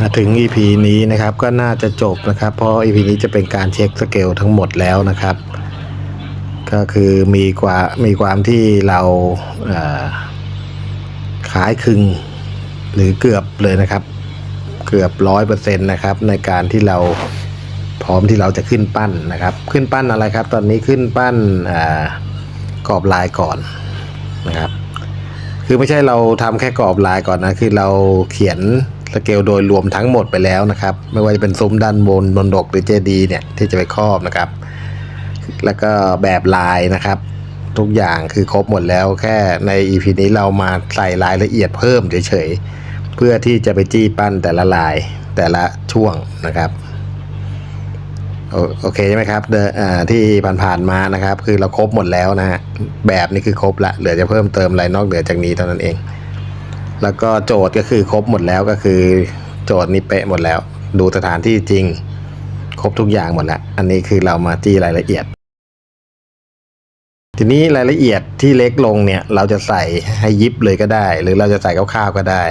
มาถึง EP นี้นะครับก็น่าจะจบนะครับ เพราะ EP นี้จะเป็นการเช็คสเกลทั้งหมดแล้วนะครับ ก็คือมีกว่ามีความที่เราอ่อขายคึงหรือเกือบเลยนะครับ เกือบร้อยเปอร์เซ็นต์นะครับ ในการที่เราพร้อมที่เราจะขึ้นปั้นนะครับ ขึ้นปั้นอะไรครับ ตอนนี้ขึ้นปั้นอกรอบลายก่อนนะครับ คือไม่ใช่เราทำแค่กรอบลายก่อนนะคือเราเขียน สเกลโดยรวมทั้งหมดไปแล้วนะครับ ไม่ว่าจะเป็นซุ้มด้านบนบนดกหรือเจดีเนี่ยที่จะไปครอบนะครับ แล้วก็แบบลายนะครับ ทุกอย่างคือครบหมดแล้วแค่ใน EP นี้เรามาใส่รายละเอียดเพิ่มเฉยๆเพื่อที่จะไปจี้ปั้นแต่ละลายแต่ละช่วงนะครับโอโอเคใช่ไหมครับเดอที่ผ่านๆมานะครับ คือเราครบหมดแล้วนะฮะแบบนี้คือครบละเหลือจะเพิ่มเติมอะไรนอกเหนือจากนี้เท่านั้นเอง แล้วก็โจทย์ก็คือครบหมดแล้วก็คือโจทย์นี้เป๊ะหมดแล้ว ดูสถานที่จริง ครบทุกอย่างหมดแล้ว อันนี้คือเรามาจี้รายละเอียด ทีนี้รายละเอียดที่เล็กลงเนี่ยเราจะใส่ให้ยิบเลยก็ได้ หรือเราจะใส่คร่าวๆก็ได้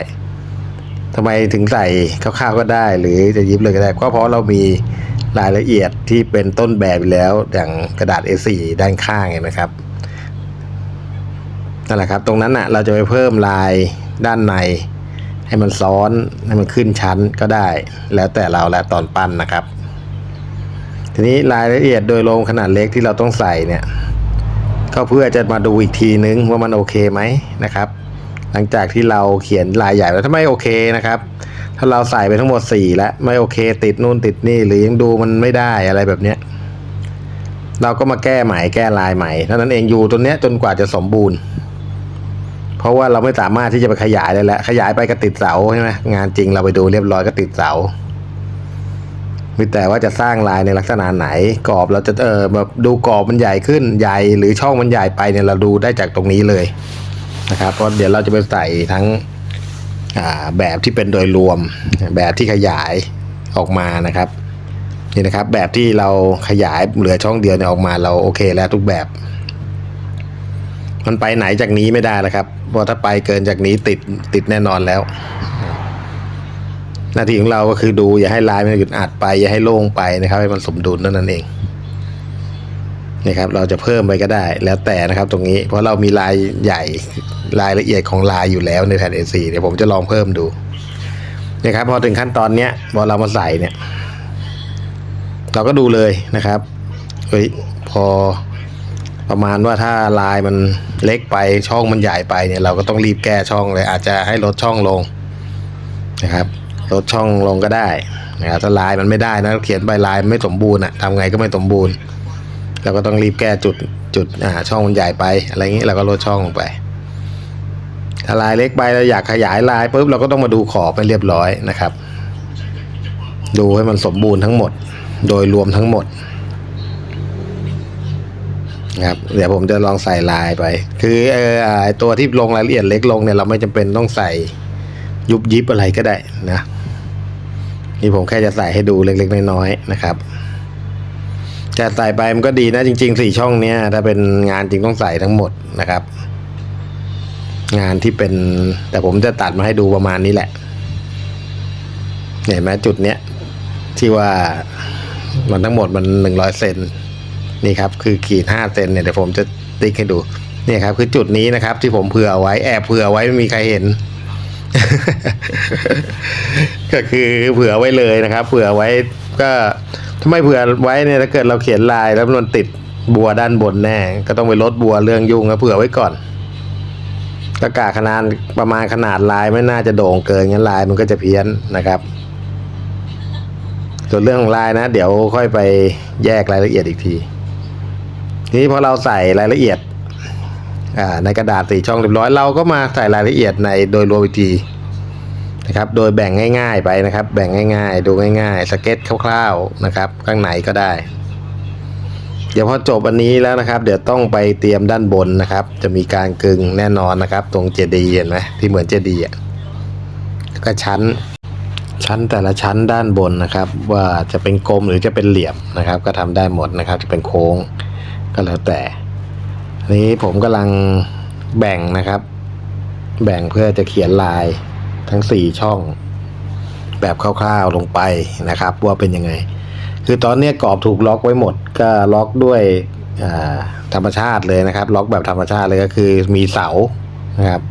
ทำไมถึงใส่คร่าวๆก็ได้ หรือจะยิบเลยก็ได้ก็เพราะเรามีรายละเอียดที่เป็นต้นแบบอยู่แล้วอย่างกระดาษ A4 ด้านข้างเห็นไหมครับนั่นแหละครับ ตรงนั้นอะเราจะไปเพิ่มลาย ด้านใน ให้มันซ้อนให้มันขึ้นชั้นก็ได้ แล้วแต่เราและตอนปั้นนะครับ ทีนี้รายละเอียดโดยรวมขนาดเล็กที่เราต้องใส่เนี่ยก็เพื่อจะมาดูอีกทีนึงว่ามันโอเคไหมนะครับ หลังจากที่เราเขียนลายใหญ่แล้วถ้าไม่โอเคนะครับ ถ้าเราใส่ไปทั้งหมด 4 แล้วไม่โอเค ติดนู่นติดนี่หรือยังดูมันไม่ได้อะไรแบบเนี้ยเราก็มาแก้ใหม่แก้ลายใหม่เท่านั้นเองอยู่ตัวเนี้ยจนกว่าจะสมบูรณ์ เพราะว่าเราไม่สามารถที่จะไปขยายได้แล้ว ขยายไปก็ติดเสาใช่ไหมงานจริงเราไปดูเรียบร้อยก็ติดเสามีแต่ว่าจะสร้างลายในลักษณะไหนกรอบเราจะเออแบบดูกรอบมันใหญ่ขึ้นใหญ่หรือช่องมันใหญ่ไปเนี่ยเราดูได้จากตรงนี้เลยนะครับเพราะเดี๋ยวเราจะไปใส่ทั้งแบบที่เป็นโดยรวมแบบที่ขยายออกมานะครับนี่นะครับแบบที่เราขยายเหลือช่องเดียวเนี่ยออกมาเราโอเคแล้วทุกแบบ มันไปไหนจากนี้ไม่ได้แล้วครับ เพราะถ้าไปเกินจากนี้ติดติดแน่นอนแล้ว หน้าที่ของเราก็คือดูอย่าให้ลายมันหยุดอัดไป อย่าให้โล่งไปนะครับ ให้มันสมดุลเท่านั้นเองนี่ครับเราจะเพิ่มไปก็ได้แล้วแต่นะครับตรงนี้ เพราะเรามีลายใหญ่รายละเอียดของลายอยู่แล้วในแผ่น A4 เดี๋ยวผมจะลองเพิ่มดูนี่ครับพอถึงขั้นตอนเนี้ยพอเรามาใส่เนี่ย เราก็ดูเลยนะครับเฮ้ยพอ ประมาณว่าถ้าลายมันเล็กไปช่องมันใหญ่ไปเนี่ยเราก็ต้องรีบแก้ช่องเลย อาจจะให้ลดช่องลงนะครับลดช่องลงก็ได้นะครับถ้าลายมันไม่ได้นะเขียนใบลายไม่สมบูรณ์อะทำไงก็ไม่สมบูรณ์เราก็ต้องรีบแก้จุดจุดอ่าช่องมันใหญ่ไป อะไรอย่างนี้เราก็ลดช่องลงไปถ้าลายเล็กไปเราอยากขยายลายปุ๊บเราก็ต้องมาดูขอบไปเรียบร้อยนะครับ ดูให้มันสมบูรณ์ทั้งหมด โดยรวมทั้งหมด นะครับเดี๋ยวผมจะลองใส่ลายไป คือเออตัวที่ลงรายละเอียดเล็กลงเนี่ยเราไม่จำเป็นต้องใส่ยุบยิบอะไรก็ได้นะนี่ผมแค่จะใส่ให้ดูเล็กๆน้อยๆนะครับจะใส่ไปมันก็ดีนะจริงๆสี่ช่องเนี้ยถ้าเป็นงานจริงต้องใส่ทั้งหมดนะครับ งานที่เป็น แต่ผมจะตัดมาให้ดูประมาณนี้แหละเห็นไหมจุดเนี้ยที่ว่ามันทั้งหมดมันหนึ่งร้อยเซน นี่ครับคือขีดห้าเซนเนี่ยเดี๋ยวผมจะติ๊กให้ดูเนี่ยครับ คือจุดนี้นะครับ ที่ผมเผื่อไว้แอบเผื่อไว้ไม่มีใครเห็น ก็คือเผื่อไว้เลยนะครับ เผื่อไว้ก็ถ้าไม่เผื่อไว้เนี่ยถ้าเกิดเราเขียนลายแล้วมันติดบัวด้านบนแน่ ก็ต้องไปลดบัวเรื่องยุ่งก็เผื่อไว้ก่อนกระกาขนาดประมาณขนาดลายไม่น่าจะโด่งเกินงั้นลายมันก็จะเพี้ยนนะครับส่วนเรื่องของลายนะ เดี๋ยวค่อยไปแยกรายละเอียดอีกที ทีนี้พอเราใส่รายละเอียดในกระดาษสี่ช่องเรียบร้อย เราก็มาใส่รายละเอียดในโดยรวมอีกทีนะครับ โดยแบ่งง่าย ๆไปนะครับ แบ่งง่าย ๆ ดูง่าย ๆ สเก็ตคร่าวๆนะครับ ข้างในก็ได้ เดี๋ยวพอจบอันนี้แล้วนะครับ เดี๋ยวต้องไปเตรียมด้านบนนะครับ จะมีการกึงแน่นอนนะครับ ตรงเจดีย์เห็นไหมที่เหมือนเจดีย์ก็ชั้นชั้นแต่ละชั้นด้านบนนะครับ ว่าจะเป็นกลมหรือจะเป็นเหลี่ยมนะครับ ก็ทำได้หมดนะครับ จะเป็นโค้ง ก็แล้วแต่นี้ผมกำลังแบ่งนะครับ แบ่งเพื่อจะเขียนลายทั้งสี่ช่อง แบบคร่าวๆลงไปนะครับ ว่าเป็นยังไง คือตอนนี้กรอบถูกล็อกไว้หมด ก็ล็อกด้วยธรรมชาติเลยนะครับ ล็อกแบบธรรมชาติเลยก็คือมีเสานะครับ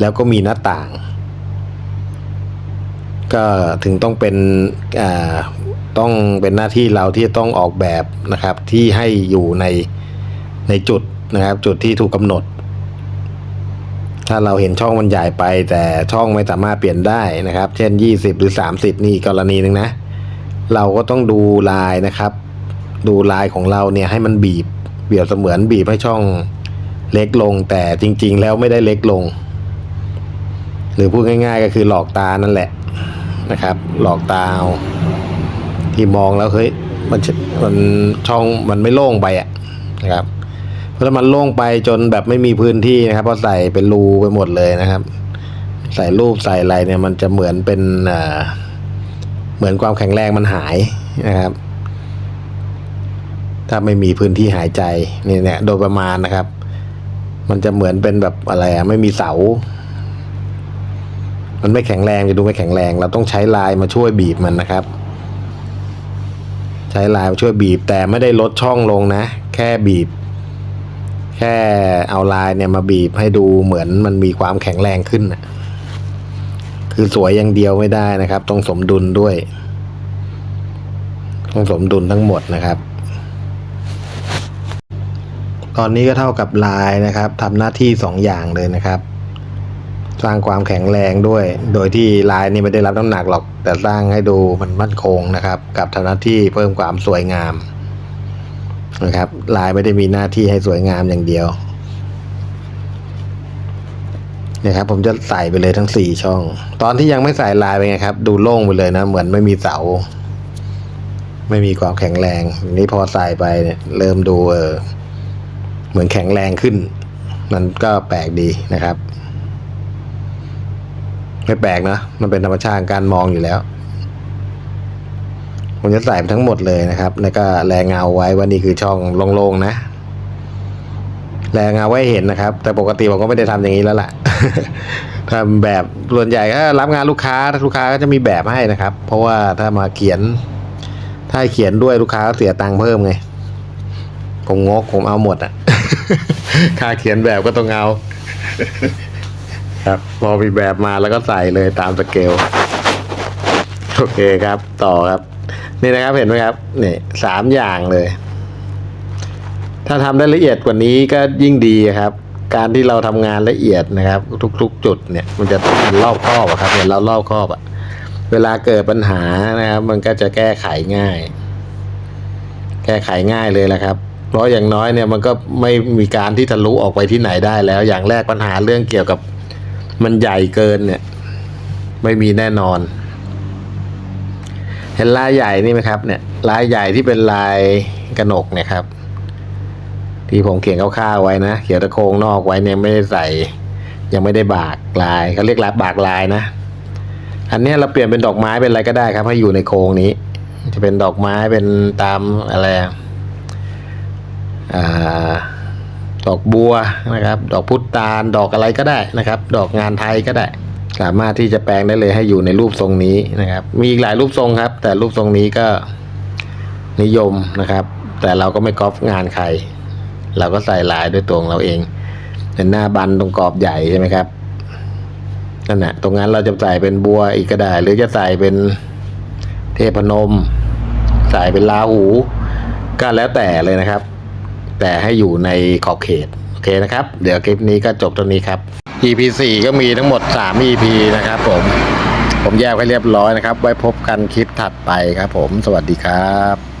แล้วก็มีหน้าต่าง ก็ถึงต้องเป็นต้องเป็นหน้าที่เราที่ต้องออกแบบนะครับที่ให้อยู่ใน ในจุดนะครับ จุดที่ถูกกำหนด ถ้าเราเห็นช่องมันใหญ่ไป แต่ช่องไม่สามารถเปลี่ยนได้นะครับ เช่น 20 หรือ 30 นี่กรณีหนึ่งนะ เราก็ต้องดูลายนะครับ ดูลายของเราเนี่ยให้มันบีบเบียบเสมือนบีบให้ช่องเล็กลง แต่จริง ๆ แล้วไม่ได้เล็กลง หรือพูดง่าย ๆ ก็คือหลอกตานั่นแหละนะครับ หลอกตาเอาที่มองแล้วเฮ้ยมันมันช่องมันไม่โล่งไปอะนะครับ เพราะมันโล่งไปจนแบบไม่มีพื้นที่นะครับเพราะใส่เป็นรูไปหมดเลยนะครับ ใส่รูปใส่อะไรเนี่ยมันจะเหมือนเป็นเหมือนความแข็งแรงมันหายนะครับ ถ้าไม่มีพื้นที่หายใจนี่เนี่ยโดยประมาณนะครับ มันจะเหมือนเป็นแบบอะไรอะไม่มีเสา มันไม่แข็งแรงจะดูไม่แข็งแรง เราต้องใช้ลายมาช่วยบีบมันนะครับใช้ลายมาช่วยบีบแต่ไม่ได้ลดช่องลงนะ แค่บีบ ค่เอาลายเนี่ยมาบีบให้ดูเหมือนมันมีความแข็งแรงขึ้น คือสวยอย่างเดียวไม่ได้นะครับ ต้องสมดุลด้วย ต้องสมดุลทั้งหมดนะครับ ตอนนี้ก็เท่ากับลายนะครับทำหน้าที่สองอย่างเลยนะครับ สร้างความแข็งแรงด้วย โดยที่ลายนี่ไม่ได้รับน้ำหนักหรอก แต่สร้างให้ดูมันมั่นคงนะครับ กับทำหน้าที่เพิ่มความสวยงาม นะครับลายไม่ได้มีหน้าที่ให้สวยงามอย่างเดียวนี่ยครับผมจะใส่ไปเลยทั้งสี่ช่อง ตอนที่ยังไม่ใส่ลายไปไงครับ ดูโล่งไปเลยนะ เหมือนไม่มีเสา ไม่มีความแข็งแรงนี้พอใส่ไปเนี่ยเริ่มดูเออเหมือนแข็งแรงขึ้น มันก็แปลกดีนะครับ ไม่แปลกนะ มันเป็นธรรมชาติการมองอยู่แล้ว ผมจะใส่ไปทั้งหมดเลยนะครับ แล้วก็แรงเงาไว้ว่านี่คือช่องโล่งๆนะ แรงเงาไว้เห็นนะครับ แต่ปกติผมก็ไม่ได้ทำอย่างนี้แล้วล่ะทำแบบส่วนใหญ่ก็รับงานลูกค้าลูกค้าก็จะมีแบบให้นะครับ เพราะว่าถ้ามาเขียน ถ้าเขียนด้วยลูกค้าก็เสียตังค์เพิ่มไงผมงกผมเอาหมดอะค่าเขียนแบบก็ต้องเอาครับพอมีแบบมาแล้วก็ใส่เลยตามสเกล โอเคครับ ต่อครับ นี่นะครับเห็นไหมครับนี่สามอย่างเลย ถ้าทำได้ละเอียดกว่านี้ก็ยิ่งดีครับ การที่เราทำงานละเอียดนะครับ ทุก ๆ จุดเนี่ย มันจะรอบครอบครับเห็นเรารอบครอบอะเวลาเกิดปัญหานะครับ มันก็จะแก้ไขง่าย แก้ไขง่ายเลยแหละครับ เพราะอย่างน้อยเนี่ยมันก็ไม่มีการที่ทะลุออกไปที่ไหนได้แล้ว อย่างแรกปัญหาเรื่องเกี่ยวกับมันใหญ่เกินเนี่ย ไม่มีแน่นอน ห็นลายใหญ่นี่ไหมครับเนี่ยลายใหญ่ที่เป็นลายกระหนกเนี่ยครับ ที่ผมเขียนคร่าวๆไว้นะเขียนตะโครงนอกไว้เนี่ยไม่ได้ใส่ ยังไม่ได้บากลายเขาเรียกลายบากลายนะ อันนี้เราเปลี่ยนเป็นดอกไม้เป็นอะไรก็ได้ครับให้อยู่ในโครงนี้ จะเป็นดอกไม้เป็นตามอะไรอะอ่าดอกบัวนะครับ ดอกพุตานดอกอะไรก็ได้นะครับ ดอกงานไทยก็ได้ สามารถที่จะแปลงได้เลยให้อยู่ในรูปทรงนี้นะครับ มีอีกหลายรูปทรงครับ แต่รูปทรงนี้ก็นิยมนะครับ แต่เราก็ไม่ก๊อปงานใคร เราก็ใส่ลายด้วยตัวของเราเองเป็นหน้าบันตรงกรอบใหญ่ใช่ไหมครับนั่นแหละตรงนั้นเราจะใส่เป็นบัวอีกก็ได้ หรือจะใส่เป็นเทพนม ใส่เป็นลาหู ก็แล้วแต่เลยนะครับ แต่ให้อยู่ในขอบเขต เคนะครับ เดี๋ยวคลิปนี้ก็จบตรงนี้ครับ EP 4ก็มีทั้งหมด 3 EP นะครับผมผมแยกให้เรียบร้อยนะครับ ไว้พบกันคลิปถัดไปครับผม สวัสดีครับ